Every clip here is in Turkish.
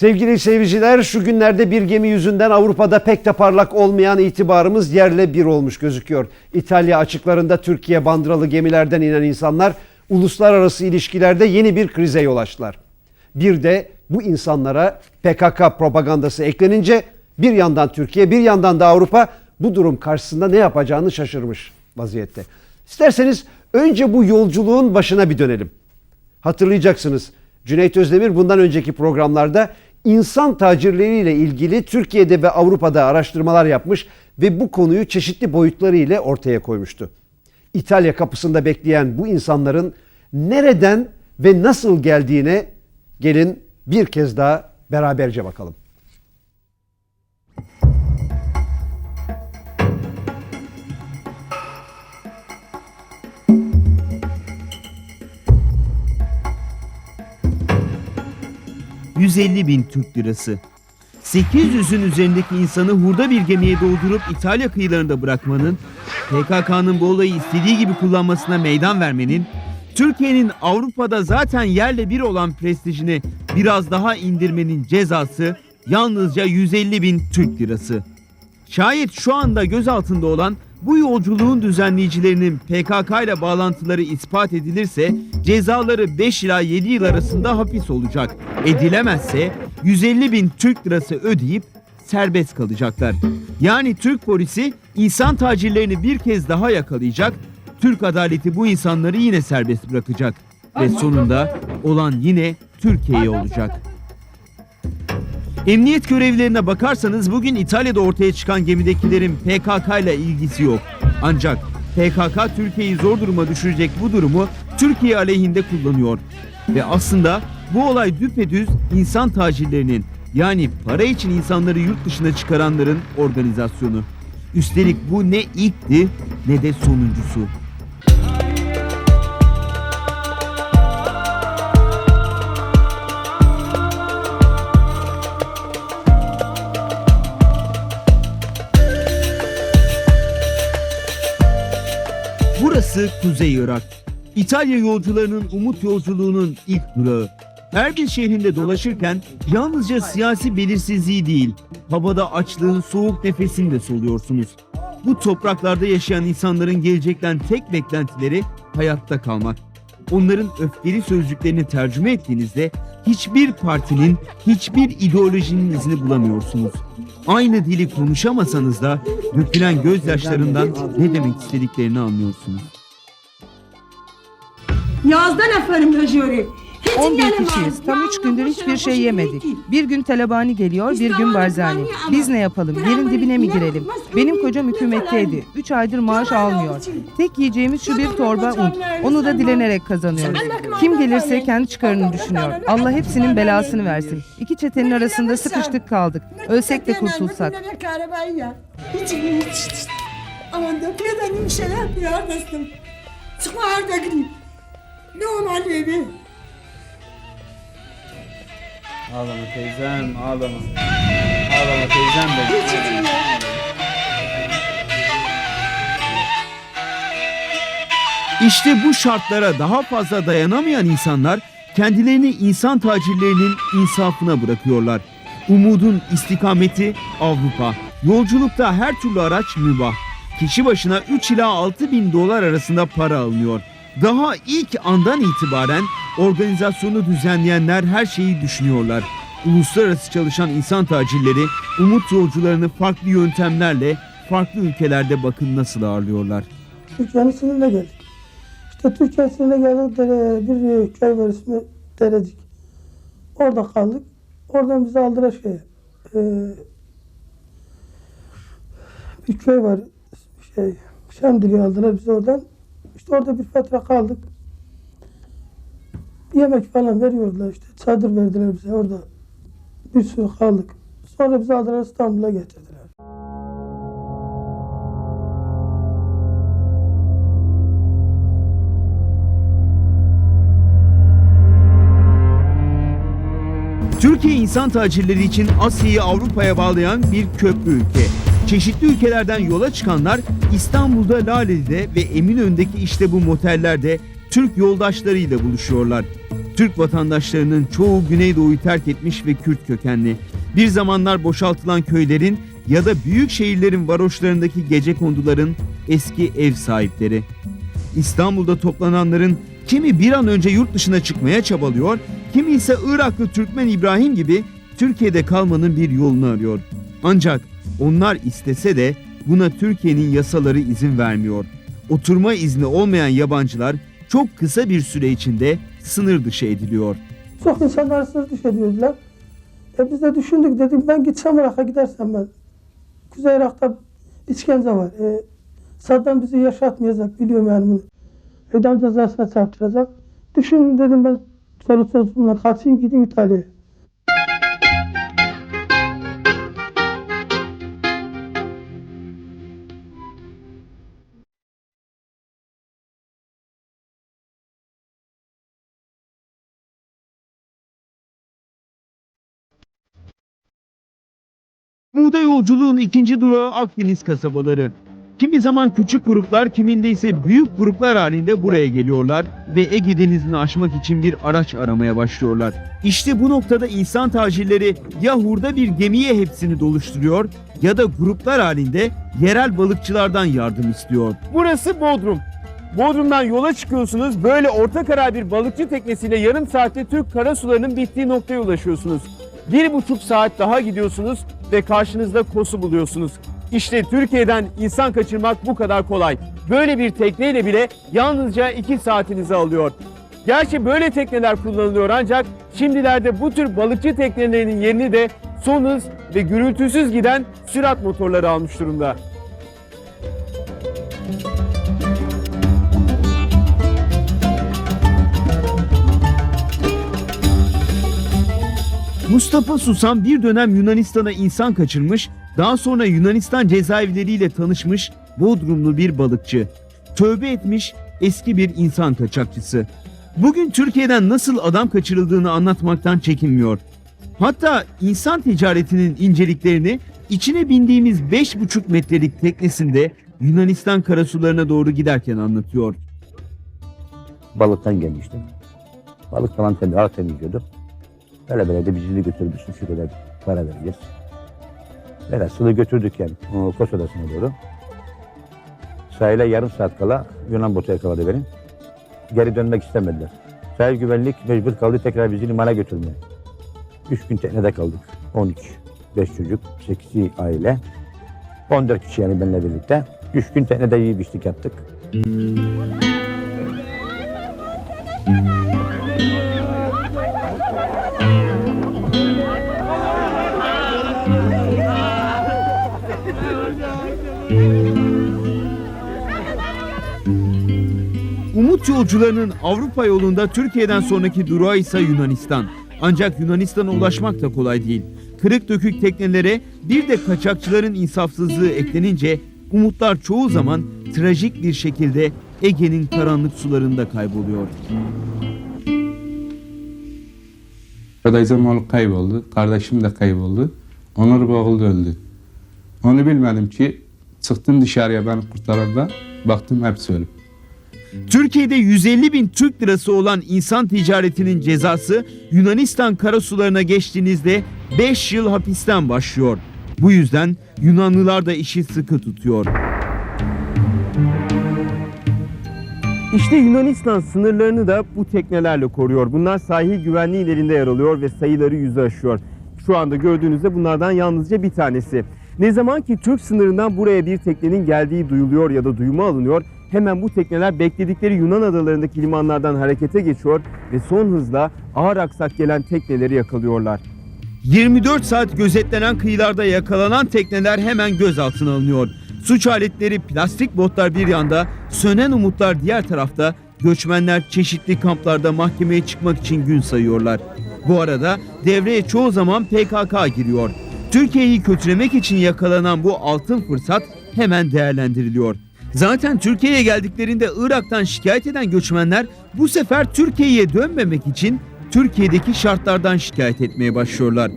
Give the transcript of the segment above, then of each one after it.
Sevgili seyirciler şu günlerde bir gemi yüzünden Avrupa'da pek de parlak olmayan itibarımız yerle bir olmuş gözüküyor. İtalya açıklarında Türkiye bandıralı gemilerden inen insanlar uluslararası ilişkilerde yeni bir krize yol açtılar. Bir de bu insanlara PKK propagandası eklenince bir yandan Türkiye bir yandan da Avrupa bu durum karşısında ne yapacağını şaşırmış vaziyette. İsterseniz önce bu yolculuğun başına bir dönelim. Hatırlayacaksınız Cüneyt Özdemir bundan önceki programlarda insan tacirleriyle ilgili Türkiye'de ve Avrupa'da araştırmalar yapmış ve bu konuyu çeşitli boyutları ile ortaya koymuştu. İtalya kapısında bekleyen bu insanların nereden ve nasıl geldiğine gelin bir kez daha beraberce bakalım. 150 bin Türk lirası. 800'ün üzerindeki insanı hurda bir gemiye doldurup İtalya kıyılarında bırakmanın, PKK'nın bu olayı istediği gibi kullanmasına meydan vermenin, Türkiye'nin Avrupa'da zaten yerle bir olan prestijini biraz daha indirmenin cezası yalnızca 150 bin Türk lirası. Şayet şu anda gözaltında olan bu yolculuğun düzenleyicilerinin PKK ile bağlantıları ispat edilirse cezaları 5 ila 7 yıl arasında hapis olacak. Edilemezse 150 bin Türk lirası ödeyip serbest kalacaklar. Yani Türk polisi insan tacirlerini bir kez daha yakalayacak, Türk adaleti bu insanları yine serbest bırakacak. Ve sonunda olan yine Türkiye'ye olacak. Emniyet görevlilerine bakarsanız bugün İtalya'da ortaya çıkan gemidekilerin PKK ile ilgisi yok. Ancak PKK Türkiye'yi zor duruma düşürecek bu durumu Türkiye aleyhinde kullanıyor. Ve aslında bu olay düpedüz insan tacirlerinin yani para için insanları yurt dışına çıkaranların organizasyonu. Üstelik bu ne ilkti ne de sonuncusu. Burası Kuzey Irak. İtalya yolcularının umut yolculuğunun ilk durağı. Erbil şehrinde dolaşırken yalnızca siyasi belirsizliği değil, havada açlığın soğuk nefesini de soluyorsunuz. Bu topraklarda yaşayan insanların gelecekten tek beklentileri hayatta kalmak. Onların öfkeli sözcüklerini tercüme ettiğinizde hiçbir partinin, hiçbir ideolojinin izini bulamıyorsunuz. Aynı dili konuşamasanız da dökülen gözyaşlarından ne demek istediklerini anlıyorsunuz. Yazdan aferin Rajori. 11 kişiyiz. Tam 3 gündür hiçbir şey yemedik. Bir gün Talabani geliyor, bir gün Barzani. Biz ne yapalım? Yerin dibine mi girelim? Benim kocam hükümetteydi. 3 aydır maaş almıyor. Tek yiyeceğimiz şu bir torba un. Onu da dilenerek kazanıyoruz. Kim gelirse kendi çıkarını düşünüyor. Allah hepsinin belasını versin. İki çetenin arasında sıkıştık kaldık. Ölsek de kurtulsak. Hiç hiç hiç. Aman da bir şeyler yapıyor dostum. Çıkma arda gideyim. Ne olan evi? Ağlama teyzem, ağlama. Ağlama teyzem benim. Hiç hiç ya. İşte bu şartlara daha fazla dayanamayan insanlar kendilerini insan tacirlerinin insafına bırakıyorlar. Umudun istikameti Avrupa. Yolculukta her türlü araç mübah. Kişi başına 3 ila 6 bin dolar arasında para alınıyor. Daha ilk andan itibaren organizasyonu düzenleyenler her şeyi düşünüyorlar. Uluslararası çalışan insan tacirleri umut yolcularını farklı yöntemlerle farklı ülkelerde bakın nasıl ağırlıyorlar. Türkiye'nin sınırına geldik. İşte Türkiye sınırına geldik. Bir köy var ismi Derecik. Orada kaldık. Oradan bizi aldılar şeye. E, bir köy var. Şey, Şemdili'ye aldılar bizi oradan. İşte orada bir fatra kaldık. Yemek falan veriyordular işte. Çadır verdiler bize orada. Bir süre kaldık. Sonra bizi aldılar İstanbul'a getirdiler. Türkiye insan tacirleri için Asya'yı Avrupa'ya bağlayan bir köprü ülke. Çeşitli ülkelerden yola çıkanlar İstanbul'da Laleli'de ve Eminönü'ndeki işte bu motellerde Türk yoldaşlarıyla buluşuyorlar. Türk vatandaşlarının çoğu Güneydoğu'yu terk etmiş ve Kürt kökenli. Bir zamanlar boşaltılan köylerin ya da büyük şehirlerin varoşlarındaki gece konduların eski ev sahipleri. İstanbul'da toplananların kimi bir an önce yurt dışına çıkmaya çabalıyor, kimi ise Iraklı Türkmen İbrahim gibi Türkiye'de kalmanın bir yolunu arıyor. Ancak onlar istese de buna Türkiye'nin yasaları izin vermiyor. Oturma izni olmayan yabancılar çok kısa bir süre içinde sınır dışı ediliyor. Çok insanlar sır dışı ediyorlar. E biz de düşündük dedim ben gitsem Irak'a gidersem ben. Kuzey Irak'ta işkence var. E, Saddam bizi yaşatmayacak biliyorum yani bunu. Ödem cezasına çarptıracak. Düşündüm dedim ben solüsyonumla kaçayım gideyim İtalya'ya. Muğda yolculuğun ikinci durağı Akdeniz kasabaları. Kimi zaman küçük gruplar, kiminde ise büyük gruplar halinde buraya geliyorlar ve Ege Denizi'ni aşmak için bir araç aramaya başlıyorlar. İşte bu noktada insan tacirleri ya hurda bir gemiye hepsini doluşturuyor ya da gruplar halinde yerel balıkçılardan yardım istiyor. Burası Bodrum. Bodrum'dan yola çıkıyorsunuz. Böyle orta karar bir balıkçı teknesiyle yarım saatte Türk karasularının bittiği noktaya ulaşıyorsunuz. Bir buçuk saat daha gidiyorsunuz ve karşınızda Kos'u buluyorsunuz. İşte Türkiye'den insan kaçırmak bu kadar kolay. Böyle bir tekneyle bile yalnızca iki saatinizi alıyor. Gerçi böyle tekneler kullanılıyor ancak şimdilerde bu tür balıkçı teknelerinin yerini de son hız ve gürültüsüz giden sürat motorları almış durumda. Mustafa Susam bir dönem Yunanistan'a insan kaçırmış, daha sonra Yunanistan cezaevleriyle tanışmış Bodrumlu bir balıkçı. Tövbe etmiş eski bir insan kaçakçısı. Bugün Türkiye'den nasıl adam kaçırıldığını anlatmaktan çekinmiyor. Hatta insan ticaretinin inceliklerini içine bindiğimiz 5,5 metrelik teknesinde Yunanistan karasularına doğru giderken anlatıyor. balıktan gelmiştim. Balık falan ağ temizliyorduk. Böyle de bizi götürmüşsün şu kadar para vereceğiz. Velhasılı götürdük yani Kos Adası'na doğru. Sahile yarım saat kala Yunan botu yakaladı beni. Geri dönmek istemediler. Sahil güvenlik mecbur kaldı tekrar bizi limana götürmeye. Üç gün teknede kaldık. 13, 5 çocuk, 8 aile. 14 kişi yani benimle birlikte. Üç gün teknede yiyip içtik yattık. Umut yolcularının Avrupa yolunda Türkiye'den sonraki durağı ise Yunanistan. Ancak Yunanistan'a ulaşmak da kolay değil. Kırık dökük teknelere bir de kaçakçıların insafsızlığı eklenince umutlar çoğu zaman trajik bir şekilde Ege'nin karanlık sularında kayboluyor. Dayızım oğlu kayboldu. Kardeşim de kayboldu. Onur boğuldu öldü. Onu bilmedim ki çıktım dışarıya beni kurtaranda baktım hepsi ölü. Türkiye'de 150 bin Türk lirası olan insan ticaretinin cezası Yunanistan karasularına geçtiğinizde 5 yıl hapisten başlıyor. Bu yüzden Yunanlılar da işi sıkı tutuyor. İşte Yunanistan sınırlarını da bu teknelerle koruyor. Bunlar sahil güvenliği ilerinde yer alıyor ve sayıları yüzü aşıyor. Şu anda gördüğünüzde bunlardan yalnızca bir tanesi. Ne zaman ki Türk sınırından buraya bir teknenin geldiği duyuluyor ya da duyuma alınıyor, hemen bu tekneler bekledikleri Yunan adalarındaki limanlardan harekete geçiyor ve son hızla ağır aksak gelen tekneleri yakalıyorlar. 24 saat gözetlenen kıyılarda yakalanan tekneler hemen gözaltına alınıyor. Suç aletleri plastik botlar bir yanda, sönen umutlar diğer tarafta göçmenler çeşitli kamplarda mahkemeye çıkmak için gün sayıyorlar. Bu arada devreye çoğu zaman PKK giriyor. Türkiye'yi kötülemek için yakalanan bu altın fırsat hemen değerlendiriliyor. Zaten Türkiye'ye geldiklerinde Irak'tan şikayet eden göçmenler bu sefer Türkiye'ye dönmemek için Türkiye'deki şartlardan şikayet etmeye başlıyorlar.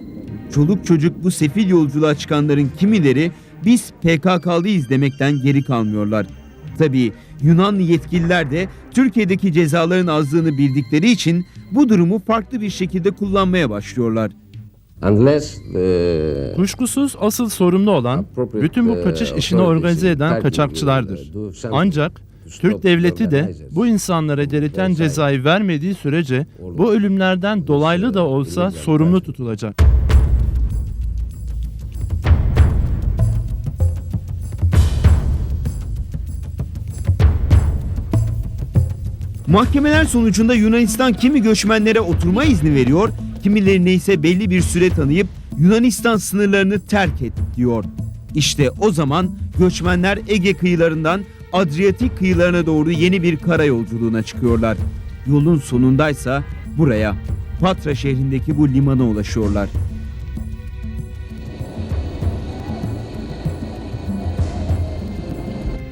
Çoluk çocuk bu sefil yolculuğa çıkanların kimileri biz PKK'lıyız demekten geri kalmıyorlar. Tabii Yunanlı yetkililer de Türkiye'deki cezaların azlığını bildikleri için bu durumu farklı bir şekilde kullanmaya başlıyorlar. The Kuşkusuz asıl sorumlu olan bütün bu kaçış işini organize eden kaçakçılardır. Ancak Türk devleti de bu insanlara gereken cezayı vermediği sürece bu ölümlerden dolaylı da olsa sorumlu tutulacak. Mahkemeler sonucunda Yunanistan kimi göçmenlere oturma izni veriyor, kimilerine ise belli bir süre tanıyıp Yunanistan sınırlarını terk et diyor. İşte o zaman göçmenler Ege kıyılarından Adriyatik kıyılarına doğru yeni bir kara yolculuğuna çıkıyorlar. Yolun sonundaysa buraya, Patra şehrindeki bu limana ulaşıyorlar.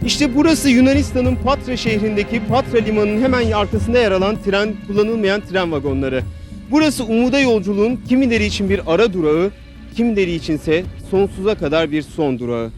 İşte burası Yunanistan'ın Patra şehrindeki Patra limanının hemen arkasında yer alan tren kullanılmayan tren vagonları. Burası umuda yolculuğun kimileri için bir ara durağı, kimileri içinse sonsuza kadar bir son durağı.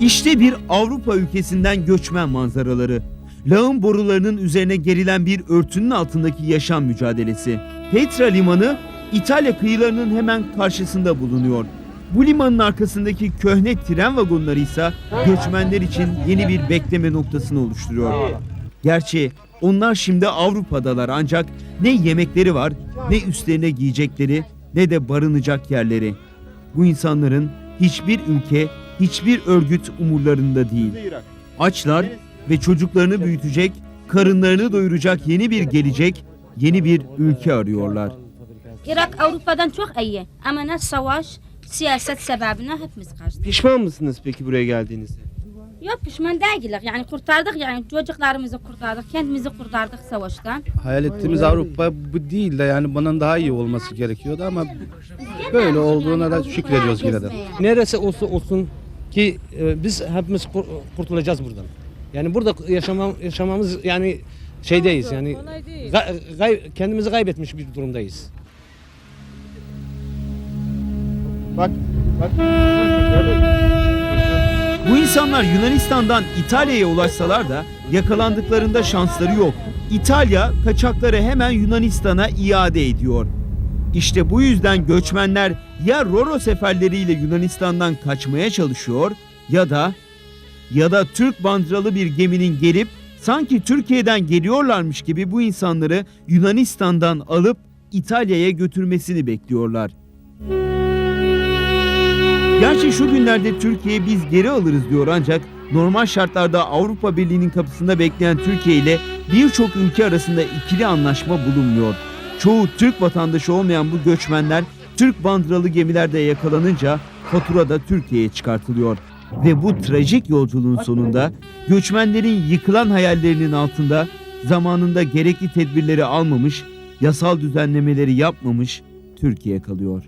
İşte bir Avrupa ülkesinden göçmen manzaraları. Lağım borularının üzerine gerilen bir örtünün altındaki yaşam mücadelesi. Petra limanı İtalya kıyılarının hemen karşısında bulunuyor. Bu limanın arkasındaki köhne tren vagonları ise göçmenler için yeni bir bekleme noktasını oluşturuyor. Gerçi onlar şimdi Avrupa'dalar ancak ne yemekleri var, ne üstlerine giyecekleri, ne de barınacak yerleri. Bu insanların hiçbir ülke, hiçbir örgüt umurlarında değil. Açlar ve çocuklarını büyütecek, karınlarını doyuracak yeni bir gelecek, yeni bir ülke arıyorlar. Irak Avrupa'dan çok iyi ama ne savaş, siyaset sebebine hepimiz kaçtık. Pişman mısınız peki buraya geldiğinizde? Yok pişman değiliz yani kurtardık yani çocuklarımızı kurtardık, kendimizi kurtardık savaştan. Hayal ettiğimiz Avrupa bu değil de yani bunun daha iyi olması gerekiyordu ama böyle olduğuna da şükrediyoruz yine de. neresi olsa olsun ki e, biz hepimiz kur- kurtulacağız buradan. Yani burada yaşamam, yaşamamız yani şeydeyiz yani gay- kendimizi kaybetmiş bir durumdayız. Bak, bak. Bu insanlar Yunanistan'dan İtalya'ya ulaşsalar da yakalandıklarında şansları yok. İtalya kaçakları hemen Yunanistan'a iade ediyor. İşte bu yüzden göçmenler ya Roro seferleriyle Yunanistan'dan kaçmaya çalışıyor ya da ya da Türk bandıralı bir geminin gelip sanki Türkiye'den geliyorlarmış gibi bu insanları Yunanistan'dan alıp İtalya'ya götürmesini bekliyorlar. Gerçi şu günlerde Türkiye biz geri alırız diyor ancak normal şartlarda Avrupa Birliği'nin kapısında bekleyen Türkiye ile birçok ülke arasında ikili anlaşma bulunmuyor. Çoğu Türk vatandaşı olmayan bu göçmenler Türk bandıralı gemilerde yakalanınca fatura da Türkiye'ye çıkartılıyor. Ve bu trajik yolculuğun sonunda göçmenlerin yıkılan hayallerinin altında zamanında gerekli tedbirleri almamış, yasal düzenlemeleri yapmamış Türkiye kalıyor.